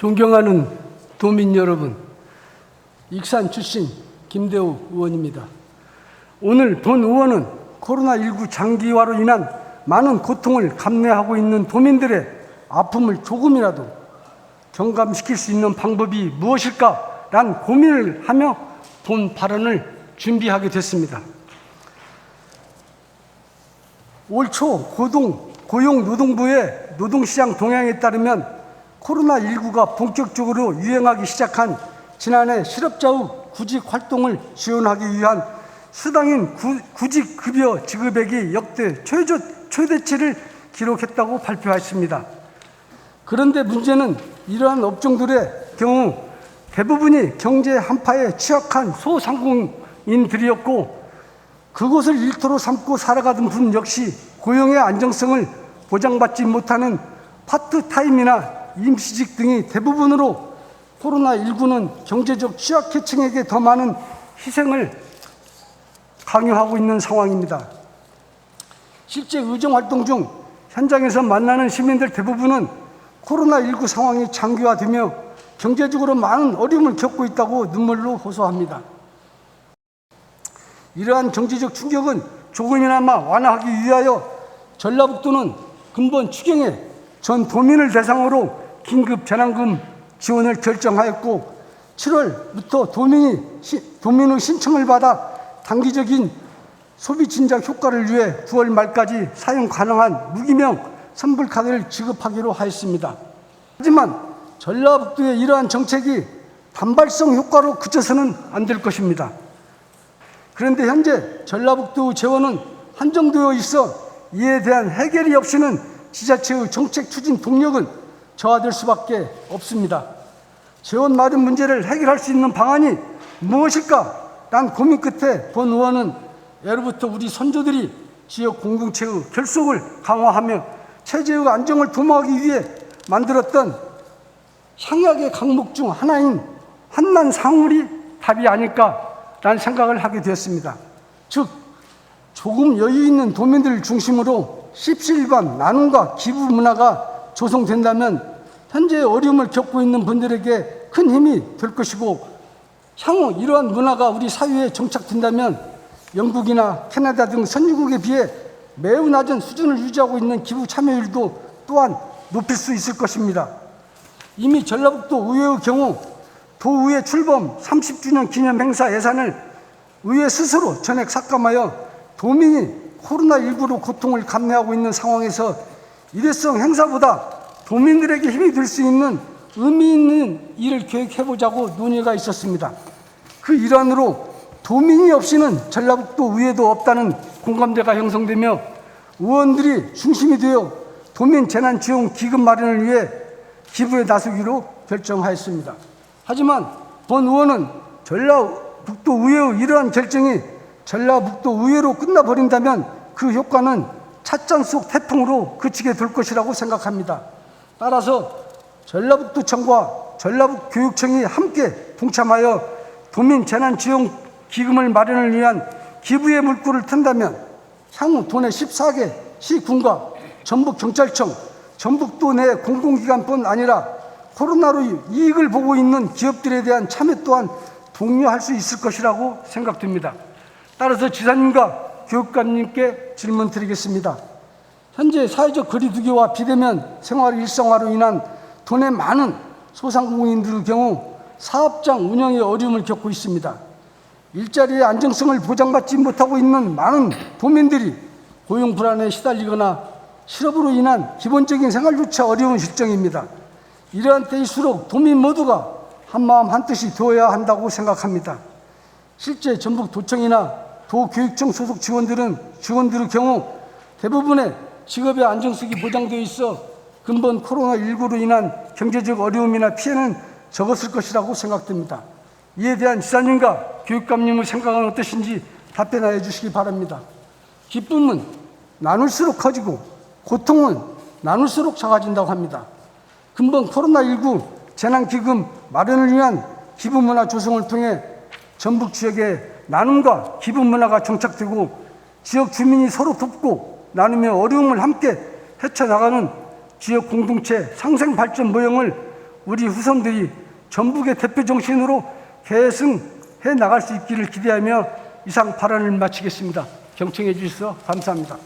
존경하는 도민 여러분, 익산 출신 김대우 의원입니다. 오늘 본 의원은 코로나19 장기화로 인한 많은 고통을 감내하고 있는 도민들의 아픔을 조금이라도 경감시킬 수 있는 방법이 무엇일까란 고민을 하며 본 발언을 준비하게 됐습니다. 올 초 고동 고용노동부의 노동시장 동향에 따르면 코로나19가 본격적으로 유행하기 시작한 지난해 실업자의 구직 활동을 지원하기 위한 수당인 구, 구직급여 지급액이 역대 최저, 최대치를 기록했다고 발표했습니다. 그런데 문제는 이러한 업종들의 경우 대부분이 경제 한파에 취약한 소상공인들이었고 그곳을 일터로 삼고 살아가던 분 역시 고용의 안정성을 보장받지 못하는 파트타임이나 임시직 등이 대부분으로 코로나19는 경제적 취약계층에게 더 많은 희생을 강요하고 있는 상황입니다. 실제 의정활동 중 현장에서 만나는 시민들 대부분은 코로나19 상황이 장기화되며 경제적으로 많은 어려움을 겪고 있다고 눈물로 호소합니다. 이러한 경제적 충격은 조금이나마 완화하기 위하여 전라북도는 근본 추경에 전 도민을 대상으로 긴급 재난금 지원을 결정하였고 7월부터 도민이 도민의 신청을 받아 단기적인 소비 진작 효과를 위해 9월 말까지 사용 가능한 무기명 선불 카드를 지급하기로 하였습니다. 하지만 전라북도의 이러한 정책이 단발성 효과로 그쳐서는 안 될 것입니다. 그런데 현재 전라북도 재원은 한정되어 있어 이에 대한 해결이 없이는 지자체의 정책 추진 동력은 저하될 수밖에 없습니다. 재원 마련 문제를 해결할 수 있는 방안이 무엇일까? 난 고민 끝에 본 의원은 예로부터 우리 선조들이 지역 공동체의 결속을 강화하며 체제의 안정을 도모하기 위해 만들었던 향약의 강목 중 하나인 한난 상울이 답이 아닐까라는 생각을 하게 되었습니다. 즉 조금 여유 있는 도민들 중심으로 십시일반 나눔과 기부 문화가 조성된다면 현재 어려움을 겪고 있는 분들에게 큰 힘이 될 것이고 향후 이러한 문화가 우리 사회에 정착된다면 영국이나 캐나다 등 선진국에 비해 매우 낮은 수준을 유지하고 있는 기부 참여율도 또한 높일 수 있을 것입니다. 이미 전라북도 의회의 경우 도의회 출범 30주년 기념 행사 예산을 의회 스스로 전액 삭감하여 도민이 코로나19로 고통을 감내하고 있는 상황에서 일회성 행사보다 도민들에게 힘이 될 수 있는 의미 있는 일을 계획해보자고 논의가 있었습니다. 그 일환으로 도민이 없이는 전라북도 의회도 없다는 공감대가 형성되며 의원들이 중심이 되어 도민 재난 지원 기금 마련을 위해 기부에 나서기로 결정하였습니다. 하지만 본 의원은 전라북도 의회의 이러한 결정이 전라북도 의회로 끝나버린다면 그 효과는 찻잔 속 태풍으로 그치게 될 것이라고 생각합니다. 따라서 전라북도청과 전라북교육청이 함께 동참하여 도민 재난 지원 기금을 마련을 위한 기부의 물꼬를 튼다면 향후 도내 14개 시군과 전북경찰청, 전북도 내 공공기관뿐 아니라 코로나로 이익을 보고 있는 기업들에 대한 참여 또한 독려할 수 있을 것이라고 생각됩니다. 따라서 지사님과 교육감님께 질문 드리겠습니다. 현재 사회적 거리두기와 비대면 생활 일상화로 인한 도내 많은 소상공인들의 경우 사업장 운영에 어려움을 겪고 있습니다. 일자리의 안정성을 보장받지 못하고 있는 많은 도민들이 고용 불안에 시달리거나 실업으로 인한 기본적인 생활조차 어려운 실정입니다. 이러한 때일수록 도민 모두가 한마음 한뜻이 되어야 한다고 생각합니다. 실제 전북 도청이나 도교육청 소속 직원들은 직원들의 경우 대부분의 직업의 안정성이 보장되어 있어 근본 코로나19로 인한 경제적 어려움이나 피해는 적었을 것이라고 생각됩니다. 이에 대한 지사님과 교육감님의 생각은 어떠신지 답변하여 주시기 바랍니다. 기쁨은 나눌수록 커지고 고통은 나눌수록 작아진다고 합니다. 근본 코로나19 재난기금 마련을 위한 기부문화 조성을 통해 전북 지역에 나눔과 기부 문화가 정착되고 지역 주민이 서로 돕고 나누며 어려움을 함께 헤쳐나가는 지역 공동체 상생 발전 모형을 우리 후손들이 전북의 대표 정신으로 계승해 나갈 수 있기를 기대하며 이상 발언을 마치겠습니다. 경청해 주셔서 감사합니다.